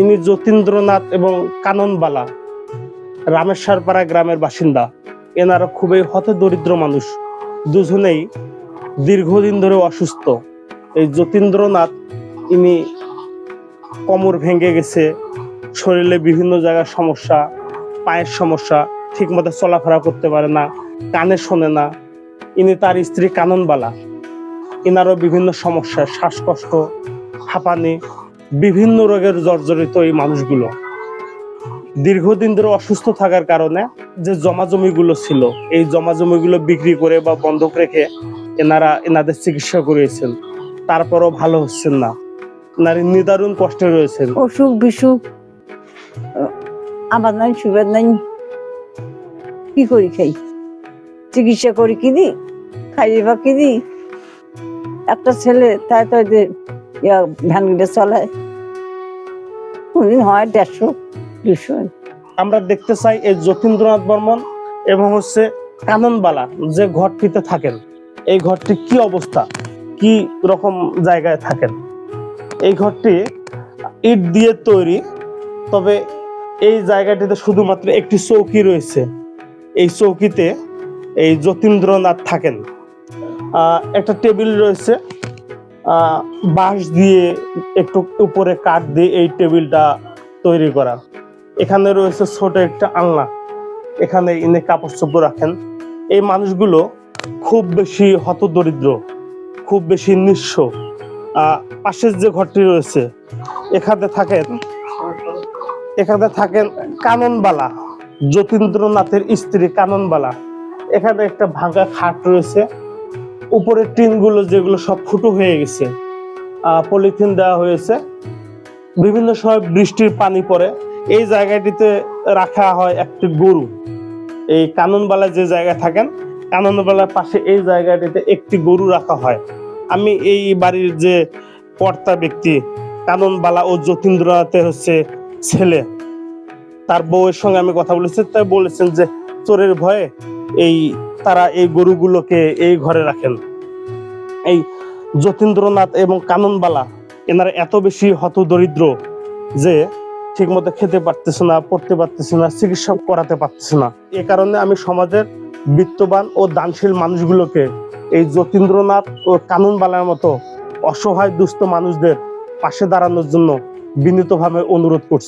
ইনি যতীন্দ্রনাথ এবং কাননবালা, রামেশ্বরপাড়া গ্রামের বাসিন্দা। এনারা খুবই হত দরিদ্র মানুষ। দুজনেই দীর্ঘদিন ধরে অসুস্থ। এই যতীন্দ্রনাথ ইনি কোমর ভেঙে গেছে, শরীরে বিভিন্ন জায়গায় সমস্যা, পায়ের সমস্যা, ঠিকমতো চলাফেরা করতে পারে না, কানে শোনে না। ইনি তার স্ত্রী কাননবালা। ইনারও বিভিন্ন সমস্যা, শ্বাসকষ্ট, হাঁপানি বিভিন্ন রোগের জর্জরিত এই মানুষগুলো। দীর্ঘদিন ধরে অসুস্থ থাকার কারণে যে জমাজমিগুলো ছিল, এই জমাজমিগুলো বিক্রি করে বা বন্ধক রেখে এনারা এনাদের চিকিৎসা করিয়েছেন। তারপরও ভালো হচ্ছেন না। নারী নিদারুণ কষ্টে রয়েছেন। অসুখ বিসুখ, আমার নাই সুগার নাই। কি করি খাই? চিকিৎসা করি কি দি খাইয়ে বা কি দি একটা ছেলে তাই তো ভ্যানগুলো চলায়। কোনদিন হয় দেড়শো, দুশো। আমরা দেখতে চাই এই যতীন্দ্রনাথ বর্মন এবং হচ্ছে কাননবালা যে ঘরটিতে থাকেন। এই ঘরটি কি অবস্থা? কি রকম জায়গায় থাকেন? এই ঘরটি ইট দিয়ে তৈরি, তবে এই জায়গাটিতে শুধুমাত্র একটি চৌকি রয়েছে। এই চৌকিতে এই যতীন্দ্রনাথ থাকেন। একটা টেবিল রয়েছে বাঁশ দিয়ে একটু উপরে কাঠ দিয়ে এই টেবিলটা তৈরি করা। এখানে রয়েছে ছোট একটা আলনা। এখানে ইনি কাপড় চোপড় রাখেন। এই মানুষগুলো খুব বেশি হতদরিদ্র, খুব বেশি নিঃস্ব। পাশের যে ঘরটি রয়েছে, এখানে থাকেন এখানে থাকেন কাননবালা, যতীন্দ্রনাথের স্ত্রী কাননবালা। এখানে একটা ভাঙা খাট রয়েছে। উপরের টিনগুলো যেগুলো সব ফুটো হয়ে গেছে পলিথিন দেওয়া হয়েছে। বিভিন্ন সময় বৃষ্টির পানি পড়ে। এই জায়গাটিতে রাখা হয় একটি গরু। এই কাননবালা যে জায়গায় থাকেন, কাননবালার পাশে এই জায়গাটিতে একটি গরু রাখা হয়। আমি এই বাড়ির যে কর্তা ব্যক্তি, কাননবালা ও যতীন্দ্রনাথের হচ্ছে ছেলে, তার বউয়ের সঙ্গে আমি কথা বলেছি। তাই বলেছেন যে চোরের ভয়ে এই তারা এই গরুগুলোকে এই ঘরে রাখেন। এই যতীন্দ্রনাথ এবং কাননবালা, এনারা এত বেশি হতদরিদ্র যে ঠিক মতো খেতে পারতেছে না, পড়তে পারতেছে না, চিকিৎসা করাতে পারতেছে না। এ কারণে আমি সমাজের বিত্তবান ও দানশীল মানুষগুলোকে এই যতীন্দ্রনাথ ও কানুনবালার মতো অসহায় দুস্থ মানুষদের পাশে দাঁড়ানোর জন্য বিনীতভাবে অনুরোধ করছি।